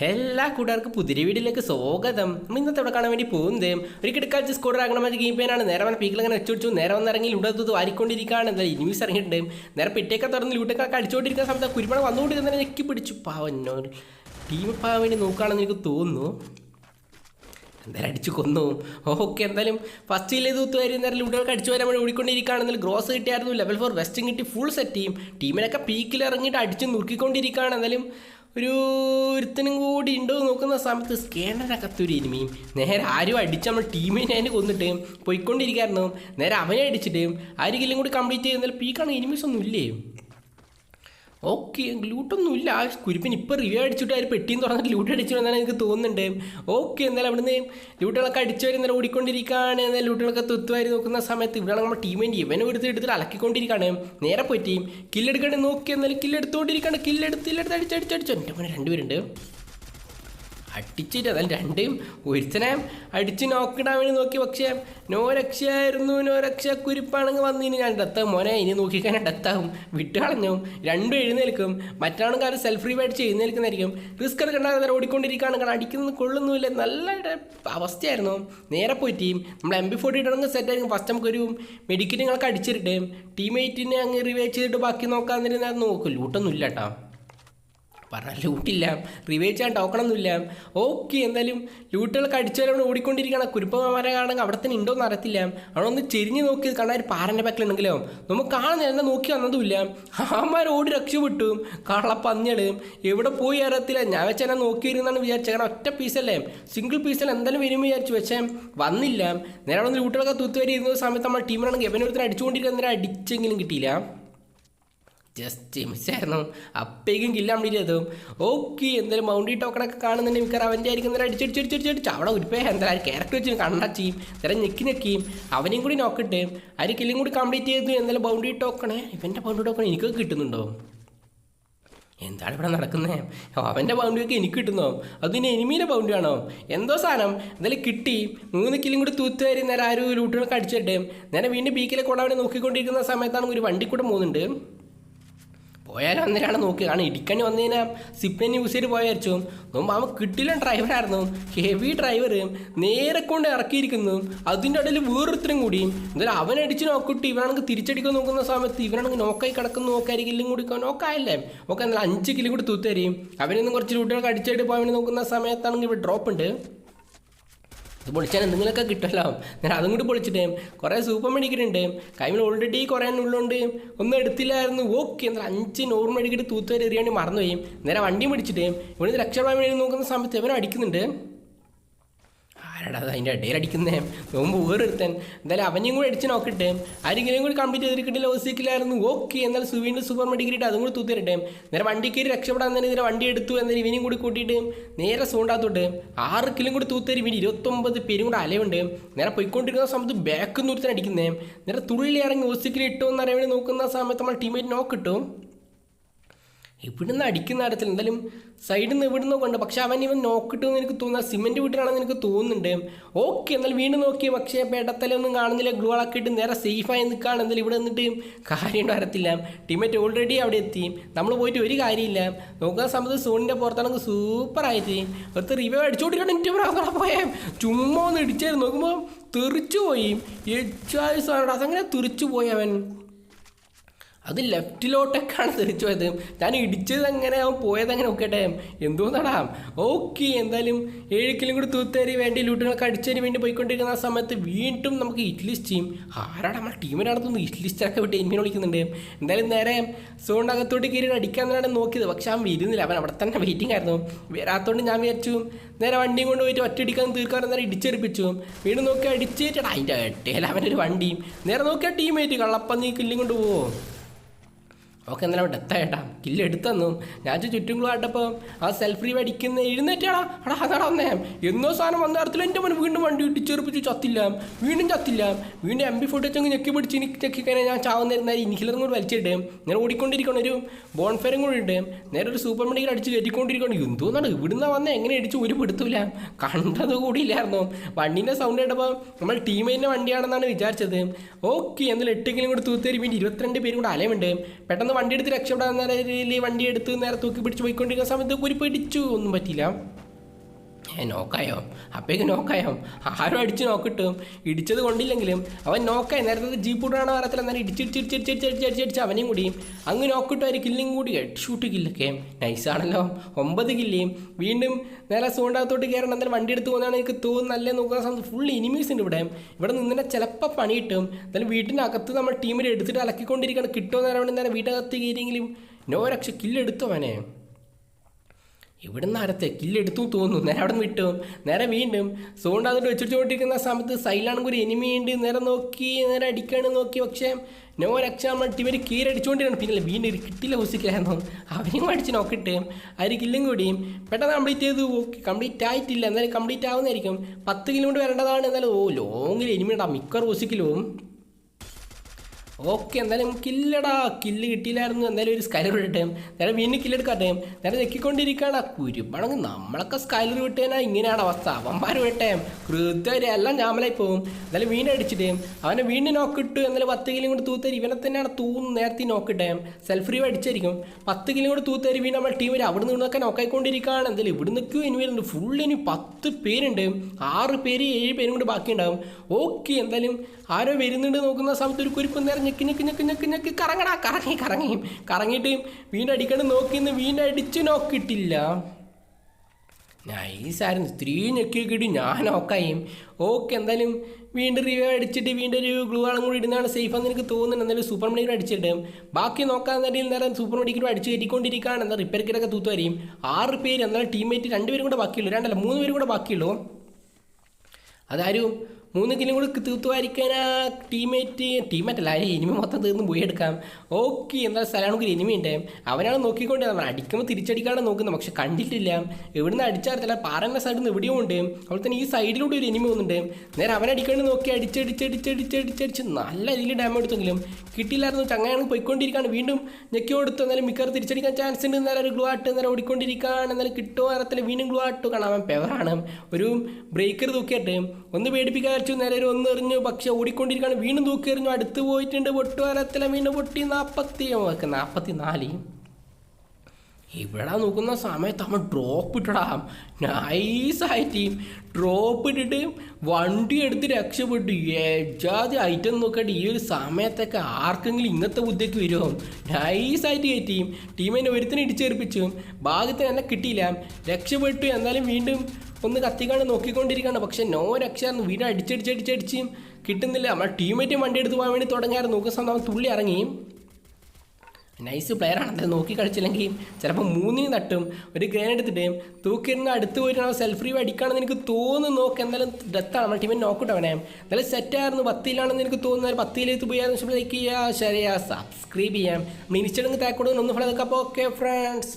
എല്ലാ കൂട്ടുകാർക്കും പുതിരി വീഡിയോയിലേക്ക് സ്വാഗതം. നമ്മൾ ഇന്നത്തെ ഇവിടെ കാണാൻ വേണ്ടി പോകുന്നത് ഒരു കിടക്കാൽ സ്കോഡർ ആകണം മതി ഗെയിം പേനാണ് നേരെ വന്ന പീക്കിൽ അങ്ങനെ വെച്ചുപിടിച്ചു നേരെ വന്നിറങ്ങി ഇവിടെ തൂത്ത് വാരിക്കൊണ്ടിരിക്കുകയാണ്. എന്താ ഇനിമീസ് ഇറങ്ങിയിട്ടുണ്ട്. നേരെ പിറ്റേക്കെ തുറന്ന് ലൂട്ടൊക്കെ അടിച്ചുകൊണ്ടിരിക്കുന്ന സമയത്ത് കുരുമണ വന്നുകൊണ്ടിരുന്ന ഞെക്കി പിടിച്ചു. പാവന്നോ ടീം പാവാൻ വേണ്ടി നോക്കുകയാണെന്ന് എനിക്ക് തോന്നുന്നു. എന്തായാലും അടിച്ചു കൊന്നു. ഓക്കെ എന്തായാലും ഫസ്റ്റ് ഇല്ലേ തൂത്ത് വരും നേരം ലൂട്ടുകൾക്ക് അടിച്ചു വരാൻ വേണ്ടി ഓടിക്കൊണ്ടിരിക്കുകയാണെങ്കിൽ ഗ്രോസ് കിട്ടിയായിരുന്നു. ലെവൽ ഫോർ വെസ്റ്റും കിട്ടി ഫുൾ സെറ്റ് ചെയ്യും ടീമിനൊക്കെ പീക്കിൽ ഇറങ്ങിയിട്ട് അടിച്ച് നുറുക്കിക്കൊണ്ടിരിക്കുകയാണ്. എന്തായാലും ഒരു ഒരുത്തനും കൂടി ഉണ്ടോ നോക്കുന്ന സമയത്ത് സ്കാനറിനകത്തൊരു ഇനിമയും. നേരെ ആരും അടിച്ച് നമ്മൾ ടീമിനെ തന്നെ കൊന്നിട്ട് പോയിക്കൊണ്ടിരിക്കുകയായിരുന്നു നേരെ അവനെ അടിച്ചിട്ട് ആരെങ്കിലും കൂടി കംപ്ലീറ്റ് ചെയ്യുന്നതിൽ പീക്കാണ് എനിമീസ് ഒന്നും ഇല്ലേ? ഓക്കെ ലൂട്ടൊന്നും ഇല്ല ആ കുരിപ്പിന് ഇപ്പോൾ റിവ്യൂ അടിച്ചിട്ട് അവർ പെട്ടിയും തുറന്നിട്ട് ലൂട്ട് അടിച്ചു എന്നാണ് എനിക്ക് തോന്നുന്നുണ്ട്. ഓക്കെ എന്നാലും അവിടുന്ന് ലൂട്ടുകളൊക്കെ അടിച്ചവർ ഇന്നലെ ഓടിക്കൊണ്ടിരിക്കുകയാണ്. എന്നാൽ ലൂട്ടുകളൊക്കെ തുത്തുവാരി നോക്കുന്ന സമയത്ത് ഇവിടെ നമ്മുടെ ടീമിന്റെ ഇവനെ എടുത്ത് എടുത്തിട്ട് അലക്കിക്കൊണ്ടിരിക്കുകയാണ്. നേരെ പോയി ടീം കില്ലെടുക്കണേ നോക്കി എന്നാലും കില്ലെടുത്തോണ്ടിരിക്കുകയാണ് കില്ലെടുത്ത് കില്ലെടുത്ത് അടിച്ചടിച്ചടിച്ചു എന്റെ മോനെ രണ്ടുപേരുണ്ട്. അടിച്ചിട്ട് അതായത് രണ്ടേയും ഒരുത്തനെ അടിച്ച് നോക്കിടാൻ വേണ്ടി നോക്കി. പക്ഷേ നോ രക്ഷയായിരുന്നു നോ രക്ഷ കുരിപ്പാണെങ്കിൽ വന്നിനി ഞാൻ ഡെത്താവും മോനെ ഇനി നോക്കിക്കാൻ ഡെത്താവും വിട്ടുകളഞ്ഞും. രണ്ടും എഴുന്നേൽക്കും. മറ്റാണെങ്കിൽ അത് സെൽഫ് റീവ് അടിച്ച് എഴുന്നേൽക്കുന്നതായിരിക്കും റിസ്ക് എടുക്കേണ്ട നേരെ ഓടിക്കൊണ്ടിരിക്കുകയാണ്. കാരണം അടിക്കുന്നത് കൊള്ളുന്നുമില്ല. നല്ല അവസ്ഥയായിരുന്നു. നേരെ പോയി ടീം നമ്മൾ എം ബി ഫോർട്ടി ഇടണമെങ്കിൽ സെറ്റ് ആയിരിക്കും. ഫസ്റ്റ് നമുക്കൊരു മെഡിക്കറ്റുകളൊക്കെ അടിച്ചിട്ട് ടീംമേറ്റിനെ അങ്ങ് റിവൈവ് ചെയ്തിട്ട് ബാക്കി നോക്കാൻ നേരം നോക്കും. ലൂട്ടൊന്നും ഇല്ല കേട്ടോ. പറഞ്ഞാൽ ലൂട്ടില്ല റിവേജ് ചെയ്യാൻ ടോക്കണൊന്നുമില്ല. ഓക്കെ എന്തായാലും ലൂട്ടുകളൊക്കെ അടിച്ചവരോട് കുരുപ്പമാരെ കാണാൻ അവിടെ തന്നെ ഉണ്ടോയെന്ന് അറിയത്തില്ല. അവിടെ ഒന്ന് ചെരിഞ്ഞ് നോക്കി കണ്ടാൽ ഒരു പാറന്റെ പക്കലുണ്ടെങ്കിലോ നമുക്ക് കാണുന്ന എന്നെ നോക്കി വന്നതുമില്ല. ആമാർ ഓടി രക്ഷപ്പെട്ടു. കള്ളപ്പന്നികൾ എവിടെ പോയി അറിയത്തില്ല. ഞാൻ വെച്ചാൽ എന്നെ നോക്കിയിരുന്നാണ് വിചാരിച്ചത്. കാരണം ഒറ്റ പീസല്ലേ സിംഗിൾ പീസിൽ എന്തായാലും വരും വിചാരിച്ചു. പക്ഷേ വന്നില്ല. നേരെ അവിടെ നിന്ന് ലൂട്ടുകളൊക്കെ തൂത്തുവരി ഇരുന്ന സമയത്ത് നമ്മൾ ടീമിനാണെങ്കിൽ എവനൊരുത്തിന് അടിച്ചുകൊണ്ടിരിക്കുന്ന അടിച്ചെങ്കിലും കിട്ടിയില്ല. ജസ്റ്റ് മിസ്സായിരുന്നു അപ്പേക്കും കില്ല കംപ്ലീറ്റ് ചെയ്തു ഓക്കെ എന്തായാലും മൗണ്ടി ടോക്കണൊക്കെ കാണുന്നുണ്ട്. മിക്കവാറും അവന്റെ ആയിരിക്കും നേരം അടിച്ചടിച്ചടിച്ചടിച്ച് അവിടെ ഉരുപ്പേ. എന്തായാലും ക്യാരക്ടർ വെച്ച് കണ്ണാച്ചിയും നേരം ഞെക്കി ഞെക്കിയും അവനെയും കൂടി നോക്കിട്ട് ആര് കില്ലും കൂടി കംപ്ലീറ്റ് ചെയ്തു. എന്തായാലും ബൗണ്ടി ടോക്കണേ ഇവന്റെ ബൗണ്ടി ടോക്കൺ എനിക്ക് കിട്ടുന്നുണ്ടോ? എന്താണ് ഇവിടെ നടക്കുന്നത് അവന്റെ ബൗണ്ടറിയൊക്കെ എനിക്ക് കിട്ടുന്നോ? അതിന് എനിമീന്റെ ബൗണ്ടറി ആണോ? എന്തോ സാധനം. എന്തായാലും കിട്ടി. മൂന്ന് കിലും കൂടി തൂത്തുവരി നേരെ ആരും ലൂട്ടുകളൊക്കെ അടിച്ചിട്ട് നേരെ വീണ്ടും ബീക്കിലെ കൊണ്ടാവനെ നോക്കിക്കൊണ്ടിരിക്കുന്ന സമയത്താണ് ഒരു വണ്ടി കൂടെ പോകുന്നുണ്ട് പോയാലും അന്നേരമാണ് നോക്കി. കാരണം ഇടിക്കണി വന്നു കഴിഞ്ഞാൽ സിപ്പിനെ യൂസ് ചെയ്ത് പോയായിരിച്ചു നോക്കുമ്പോൾ അവൻ കിട്ടില്ല ഡ്രൈവറായിരുന്നു ഹെവി ഡ്രൈവർ നേരെ കൊണ്ട് ഇറക്കിയിരിക്കുന്നു. അതിന്റെ ഇടയിൽ വേറൊരുത്തരും കൂടി. എന്തായാലും അവൻ അടിച്ച് നോക്കിട്ട് ഇവനാണെങ്കിൽ തിരിച്ചടിക്കാൻ നോക്കുന്ന സമയത്ത് ഇവനാണെങ്കിൽ നോക്കായി കിടക്കുന്ന നോക്കായിരിക്കും കൂടി നോക്കായല്ലേ ഓക്കെ എന്നാൽ അഞ്ച് കിലോ കൂടി തൂത്തരിയും അവനൊന്നും കുറച്ച് കുട്ടികൾക്ക് അടിച്ചായിട്ട് പോകാൻ വേണ്ടി നോക്കുന്ന സമയത്താണെങ്കിൽ ഇവിടെ ഡ്രോപ്പ് ഉണ്ട്. ഇത് പൊളിച്ചാൽ എന്തെങ്കിലുമൊക്കെ കിട്ടുമല്ലോ. ഞാൻ അതും കൂടി പൊളിച്ചിട്ടേ കുറേ സൂപ്പർ മെഡിക്കലുണ്ട് കൈമിൽ ഓൾറെഡി കുറേ ഉള്ളുണ്ട്. ഒന്നും എടുത്തില്ലായിരുന്നു. ഓക്കെ എന്നാൽ അഞ്ച് നോർമൽ മെഡിക്കറ്റ് തൂത്തുവരെ എറിയാണ്ട് മറന്നുപോയി. നേരെ വണ്ടിയും പിടിച്ചിട്ടേ ഇവിടുന്ന് രക്ഷപ്പെടാൻ വേണ്ടി നോക്കുന്ന സമയത്ത് ഇവനും അടിക്കുന്നുണ്ട്. ആരാടാ അത് അതിന്റെ ഇടയിൽ അടിക്കുന്നേ? നോമ്പ് വേറൊരുത്തൻ. എന്തായാലും അവനെയും കൂടെ അടിച്ച് നോക്കട്ടെ. ആരെങ്കിലും കൂടി കംപ്ലീറ്റ് ചെയ്തിട്ടില്ല ഓസിക്കില്ലായിരുന്നു ഓക്കെ എന്നാൽ സുവീന്റെ സൂപ്പർ മെഡിക്കറ്റ് അതും കൂടി തൂത്തിരട്ടെ നേരെ വണ്ടി കയറി രക്ഷപ്പെടാൻ തന്നെ നേരെ വണ്ടി എടുത്തു എന്നാലും ഇവനെയും കൂടി കൂട്ടിയിട്ട് നേരെ സൂണ്ടാത്തോട്ട് ആറ് കിലും കൂടി തൂത്തേരി ഇവന് ഇരുപത്തൊമ്പത് പേരും കൂടെ അലയുണ്ട്. നേരെ പോയിക്കൊണ്ടിരിക്കുന്ന സമയത്ത് ബാക്ക് നിന്ന് അടിക്കുന്നേ. നേരെ തുള്ളി ഇറങ്ങി ഓസിക്കിൽ ഇട്ടോ എന്നറിയാൻ വേണ്ടി നോക്കുന്ന സമയത്ത് നമ്മൾ ടീമേറ്റ് നോക്കിട്ടു ഇവിടുന്ന് അടിക്കുന്ന കാര്യത്തിൽ എന്തായാലും സൈഡിൽ നിന്ന് ഇവിടുന്ന് കൊണ്ട് പക്ഷെ അവൻ ഇവൻ നോക്കിട്ടെന്ന് എനിക്ക് തോന്നുന്നത് സിമെന്റ് വീട്ടിലാണെന്ന് എനിക്ക് തോന്നുന്നുണ്ട്. ഓക്കെ എന്നാൽ വീണ്ടും നോക്കി. പക്ഷേ പേട്ടത്തലൊന്നും കാണുന്നില്ല. ഗ്ലൂ ആക്കിയിട്ട് നേരെ സേഫായി നിൽക്കുകയാണ്. എന്തായാലും ഇവിടെ നിന്നിട്ട് കാര്യം വരത്തില്ല. ടീമേറ്റ് ഓൾറെഡി അവിടെ എത്തി. നമ്മൾ പോയിട്ട് ഒരു കാര്യമില്ല. നോക്കുന്ന സമയത്ത് സോണിന്റെ പുറത്താണെങ്കിൽ സൂപ്പറായിട്ട് ഒരു റിവ്യൂ അടിച്ചോണ്ടിരിക്കണം എനിക്ക് അവിടെ പോയേ. ചുമ്മാ ഒന്ന് ഇടിച്ചായിരുന്നു. നോക്കുമ്പോൾ തെറിച്ചു പോയി എച്ചായ സാധനം അതങ്ങനെ തെറിച്ചു പോയി അവൻ. അത് ലെഫ്റ്റിലോട്ടൊക്കെയാണ് തെറിച്ചു പോയത്. ഞാൻ ഇടിച്ചത് അങ്ങനെ അവൻ പോയത് അങ്ങനെ നോക്കട്ടെ എന്തോ നടാം ഓക്കെ എന്തായാലും ഏഴ് കിലും കൂടി തൂത്തേരി വേണ്ടി ലൂട്ടുകളൊക്കെ അടിച്ചതിന് വേണ്ടി പോയിക്കൊണ്ടിരിക്കുന്ന സമയത്ത് വീണ്ടും നമുക്ക് ഹിറ്റ് ടീം ആരാണ് നമ്മുടെ ടീമിനകത്തുനിന്ന് ഹിറ്റ് ലിസ്റ്റൊക്കെ വിട്ട് എനിമിനെ വിളിക്കുന്നുണ്ട്. എന്തായാലും നേരെ സോണിനകത്തോട്ട് അടിക്കാൻ തന്നെയാണ് നോക്കിയത്. പക്ഷെ അവൻ വരുന്നില്ല. അവൻ അവിടെ തന്നെ വെയിറ്റിംഗ് ആയിരുന്നു. വരാത്തോണ്ട് ഞാൻ വിചാരിച്ചു നേരെ വണ്ടിയും കൊണ്ട് പോയിട്ട് ഒറ്റയടിക്കാൻ തീർക്കാൻ നേരെ ഇടിച്ചെറിപ്പിച്ചു വീണ്ടും നോക്കി അടിച്ചിട്ടാ അതിന്റെ എട്ടേല ഒരു വണ്ടിയും. നേരെ നോക്കിയാൽ ടീമേറ്റ് നീ കില്ലും കൊണ്ട് പോവോ? ഓക്കെ എന്നാലും അവിടെ എത്തായിട്ടാ കില്ല് എടുത്തു ഞാൻ ചുറ്റും കാട്ടപ്പോൾ ആ സെൽഫ് റീവ് അടിക്കുന്ന എഴുന്നേറ്റാടാ. അടാ അതാടാ വന്നേ. എന്നോ സാധനം വന്ന നേരത്തിൽ എന്റെ മോൻ വീണ്ടും വണ്ടി ഇട്ടിച്ചെറുപ്പിച്ച് ചത്തില്ല. വീണ്ടും ചത്തില്ല. വീണ്ടും എം ബി ഫോട്ടോ വെച്ചങ്ങ് ഞെക്കി പിടിച്ച് എനിക്ക് ഞെക്കിക്കഴിഞ്ഞാൽ ഞാൻ ചാവുന്നിരുന്ന ഇൻഹിലറും കൂടി വലിച്ചിട്ട് ഞാൻ ഓടിക്കൊണ്ടിരിക്കണം ഒരു ബോൺഫെയറും കൂടി ഉണ്ട് നേരെ ഒരു സൂപ്പർ മെഡിക്കൽ അടിച്ച് കയറ്റിക്കൊണ്ടിരിക്കണം എന്തോന്നാണ് ഇവിടുന്ന് വന്ന. എങ്ങനെ അടിച്ച് ഒരു പിടുത്തില്ല കണ്ടത് കൂടിയില്ലായിരുന്നു. വണ്ടീന്റെ സൗണ്ട് കേട്ടപ്പോൾ നമ്മൾ ടീമേറ്റിന്റെ വണ്ടിയാണെന്നാണ് വിചാരിച്ചത്. ഓക്കെ എന്നാലും എട്ടെങ്കിലും കൂടി തൂത്തേരി പിന്നെ ഇരുപത്തിരണ്ട് പേരും കൂടെ അലയുണ്ട് പെട്ടെന്ന് വണ്ടി എടുത്ത് രക്ഷപ്പെടാൻ നേരം സ്പീഡിൽ വണ്ടി എടുത്ത് നേരെ തൂക്കി പിടിച്ച് പോയിക്കൊണ്ടിരിക്കുന്ന സമയത്ത് കുരിപ്പ് ഇടിച്ചു. ഒന്നും പറ്റിയില്ല. നോക്കായോ? അപ്പേക്ക് നോക്കായോ? ആരും അടിച്ച് നോക്കിട്ടും. ഇടിച്ചത് കൊണ്ടില്ലെങ്കിലും അവൻ നോക്കായി നേരത്തെ ജീപ്പ് ഇടാണോ അറിയത്തില്ല എന്നാലും ഇടിച്ചിടിച്ചിടിച്ചിടിച്ചിടിച്ചിടിച്ച് അവനെയും കൂടി. അങ്ങ് നോക്കിട്ട് ഒരു കില്ലും കൂടി ഷൂട്ട് കില്ലൊക്കെ. നൈസാണല്ലോ ഒമ്പത് കില്ലിയും വീണ്ടും നേരെ സൂണ്ടാകത്തോട്ട് കയറണം. എന്തായാലും വണ്ടി എടുത്ത് പോകുന്നതാണ് എനിക്ക് തോന്നുന്നു നല്ല നോക്കുന്ന സമയത്ത് ഫുൾ ഇനിമീസ് ഉണ്ട് ഇവിടെ. ഇവിടെ നിന്നെ ചിലപ്പോൾ പണി കിട്ടും എന്തായാലും വീട്ടിന്റെ അകത്ത് നമ്മൾ ടീമിൽ എടുത്തിട്ട് അലക്കിക്കൊണ്ടിരിക്കണം കിട്ടുമെന്ന് പറയുമ്പോൾ നേരെ വീട്ടിനകത്ത് കയറിയെങ്കിലും. നോ രക്ഷ കില്ലെടുത്തോ അവനെ. ഇവിടുന്ന് അടുത്ത് കില്ലെടുത്തു തോന്നുന്നു. നേരെ അവിടെ നിന്ന് വിട്ടു. നേരെ വീണ്ടും സോണ്ട് അതിട്ട് വെച്ചിട്ടുകൊണ്ടിരിക്കുന്ന സമയത്ത് സൈലാണെങ്കിൽ ഒരു എനിമി ഉണ്ട്. നേരെ നോക്കി നേരെ അടിക്കാണ് നോക്കി. പക്ഷേ നോ രക്ഷ നമ്മൾ ടീമിൽ കീരടിച്ചുകൊണ്ടിരിക്കണം പിന്നെ വീണ്ടും കിട്ടില്ല ഹൂസിക്കായിരുന്നു അവനെയും അടിച്ച് നോക്കിട്ട് അവർ കില്ലും കൂടിയും പെട്ടെന്ന് കംപ്ലീറ്റ് ചെയ്തു. കംപ്ലീറ്റ് ആയിട്ടില്ല. എന്നാലും കംപ്ലീറ്റ് ആവുന്നതായിരിക്കും. പത്ത് കിലോമീറ്റർ വരേണ്ടതാണ്. എന്നാലും ഓ ലോങ്ങിൽ എനിമിണ്ടാ മിക്കർ ഹുസിക്കലും ഓക്കെ എന്തായാലും കില്ലടാ. കില്ല് കിട്ടിയില്ലായിരുന്നു. എന്തായാലും ഒരു സ്കൈലർ വിട്ടേം നേരെ വീണ്ടും കില്ലെടുക്കാട്ടെ നേരെ ഞെക്കിക്കൊണ്ടിരിക്കുകയാണ്. കുരുപ്പണങ്ങ് നമ്മളൊക്കെ സ്കൈലർ വിട്ടേനാ. ഇങ്ങനെയാണ് അവസ്ഥ. അവന്മാർ വിട്ടേം കൃത്യമായിട്ട് എല്ലാം ജാമലായി പോകും എന്തായാലും വീണ്ടും അടിച്ചിട്ടേ അവനെ വീണ്ടും നോക്കിട്ടു എന്നാലും പത്ത് കിലും കൂടി തൂത്തേരി. ഇവനെ തന്നെയാണ് തൂന്ന് നേരത്തെ നോക്കിട്ടേം സെൽഫ് റീവ് അടിച്ചായിരിക്കും. പത്ത് കിലും കൂടി തൂത്തരി. വീണ്ടും നമ്മൾ ടീമിൽ അവിടെ നിന്നൊക്കെ നോക്കായിക്കൊണ്ടിരിക്കുകയാണ് എന്തായാലും ഇവിടെ നിൽക്കും ഇനി വരുന്നുണ്ട് ഫുൾ ഇനി പത്ത് പേരുണ്ട്. ആറ് പേര് ഏഴ് പേരും കൂടി ബാക്കിയുണ്ടാവും. ഓക്കെ എന്തായാലും ആരോ വരുന്നുണ്ട് നോക്കുന്ന സമയത്ത് ഒരു കുരുപ്പ് നേരം ഞെക്കി നിക്ക് നിക്ക് നിക്ക് നിക്ക് കറങ്ങടാ കറങ്ങി കറങ്ങി. കറങ്ങിയിട്ട് വീണ്ടും അടിക്കണം നോക്കിന്ന് വീണ്ടും അടിച്ച് നോക്കിയിട്ടില്ല നൈസായിരുന്നു സ്ത്രീ ഞെക്കിയൊക്കെ ഞാൻ ഓക്കായി ഓക്കെ എന്തായാലും വീണ്ടും റിവ്യൂ അടിച്ചിട്ട് വീണ്ടും ഒരു ഗ്ലൂ ആളും കൂടി ഇടുന്നതാണ് സേഫ് എന്ന് എനിക്ക് തോന്നുന്നുണ്ട്. എന്തായാലും സൂപ്പർ മെഡിക്കൽ അടിച്ചിട്ട് ബാക്കി നോക്കാൻ നേരം നേരം സൂപ്പർ മെഡിക്കലും അടിച്ച് കയറ്റിക്കൊണ്ടിരിക്കുകയാണ്. എന്താ റിപ്പയർ തൂത്ത് വരെയും ആറ് പേര് എന്നാലും ടീമേറ്റ് രണ്ടുപേരും കൂടെ ബാക്കിയുള്ളൂ. രണ്ടല്ല മൂന്ന് പേരും കൂടെ ബാക്കിയുള്ളൂ. അതാരും മൂന്ന് കിലും കൂടി തീർത്തുമായിരിക്കാൻ ആ ടീമേറ്റ് ടീമേറ്റ് അല്ല ഇനി മൊത്തം തീർന്ന് പോയി എടുക്കാം. ഓക്കെ എന്നാൽ സ്ഥലമാണെങ്കിൽ ഇനിമി ഉണ്ട്. അവനാണ് നോക്കിക്കൊണ്ട് നമ്മൾ അടിക്കുമ്പോൾ തിരിച്ചടിക്കാണ് നോക്കുന്നത്. പക്ഷെ കണ്ടിട്ടില്ല. എവിടുന്ന് അടിച്ചാർത്തില്ല. പാറന്ന സൈഡിൽ നിന്ന് എവിടെയോ ഉണ്ട്. അവിടെ തന്നെ ഈ സൈഡിലൂടെ ഒരു ഇനിമി ഒന്നുണ്ട് നേരെ അവനടിക്കൊണ്ട് നോക്കി അടിച്ചടിച്ചടിച്ചടിച്ചടിച്ചടിച്ച് നല്ല രീതിയിൽ ഡാമേജ് എടുത്തെങ്കിലും കിട്ടിയില്ലായിരുന്നു. ചങ്ങയാണ് പോയിക്കൊണ്ടിരിക്കുകയാണ്. വീണ്ടും ഞെക്കി കൊടുത്തു എന്നാലും മിക്കവാറും തിരിച്ചടിക്കാൻ ചാൻസ് ഉണ്ട്. എന്നാലും ഒരു ഗ്ലൂ ആട്ട് നേരെ ഓടിക്കൊണ്ടിരിക്കുകയാണ്. എന്നാലും കിട്ടുമോ അറിയത്തില്ല. വീണ്ടും ഗ്ലൂ ആട്ട് കാണാൻ അവൻ പെവറാണ് ഒരു ബ്രേക്കർ തൂക്കിയിട്ട് ഒന്ന് പേടിപ്പിക്കാൻ വെച്ചു നേരെ ഒരു ഒന്ന് എറിഞ്ഞു പക്ഷെ ഓടിക്കൊണ്ടിരിക്കുകയാണ്. വീണ്ടും തൂക്കി എറിഞ്ഞു അടുത്ത് പോയിട്ടുണ്ട് പൊട്ടുകാലത്തിലെ വീണ്ടും പൊട്ടി നാൽപ്പത്തി നാൽപ്പത്തി നാല് ഇവിടെ നോക്കുന്ന സമയത്ത് അവൻ ഡ്രോപ്പ് ഇട്ടടാ. നൈസായിട്ട് ഡ്രോപ്പ് ഇട്ടിട്ട് വണ്ടി എടുത്ത് രക്ഷപ്പെട്ടു. ഏജാതി ഐറ്റം നോക്കിയിട്ട് ഈ ഒരു സമയത്തൊക്കെ ആർക്കെങ്കിലും ഇങ്ങനത്തെ ബുദ്ധിക്ക് വരുമോ? നൈസായിട്ട് കയറ്റി ടീമിനെ ഒരുത്തിനെ ഇടിച്ചേർപ്പിച്ചു ഭാഗത്തിന് എന്നെ കിട്ടിയില്ല. രക്ഷപ്പെട്ടു. എന്നാലും വീണ്ടും ഒന്ന് കത്തിക്കാണ്ട് നോക്കിക്കൊണ്ടിരിക്കുകയാണ്. പക്ഷെ നോ രക്ഷയായിരുന്നു വീണ്ടും അടിച്ചടിച്ചടിച്ചടിച്ച് കിട്ടുന്നില്ല. നമ്മുടെ ടീമേറ്റും വണ്ടി എടുത്ത് പോകാൻ വേണ്ടി തുടങ്ങിയായിരുന്നു നോക്കുന്ന സമയത്ത് തുള്ളി ഇറങ്ങി. നൈസ് പ്ലെയർ ആണ്. അത് നോക്കി കളിച്ചില്ലെങ്കിൽ ചിലപ്പോൾ മൂന്നിന് തട്ടും ഒരു ഗ്രേൻ എടുത്തിട്ട് തൂക്കിരുന്ന് അടുത്ത് പോയിട്ട് സെൽഫ് റീവ് അടിക്കുകയാണെന്ന് എനിക്ക് തോന്നുന്നു. നോക്ക് എന്തായാലും ഡെത്താണ് നമ്മുടെ ടീമിന് നോക്കിട്ട് അവനെ. എന്തായാലും സെറ്റായിരുന്നു പത്തിലാണെന്ന് എനിക്ക് തോന്നുന്നത് പത്തിലേക്ക് പോയാൽ ലൈക്ക് ചെയ്യുക ഷെയർ ചെയ്യുക സബ്സ്ക്രൈബ് ചെയ്യാം. മിനിച്ചടങ്ങ് താക്കോട് ഒന്ന് അപ്പോൾ ഓക്കെ ഫ്രണ്ട്സ്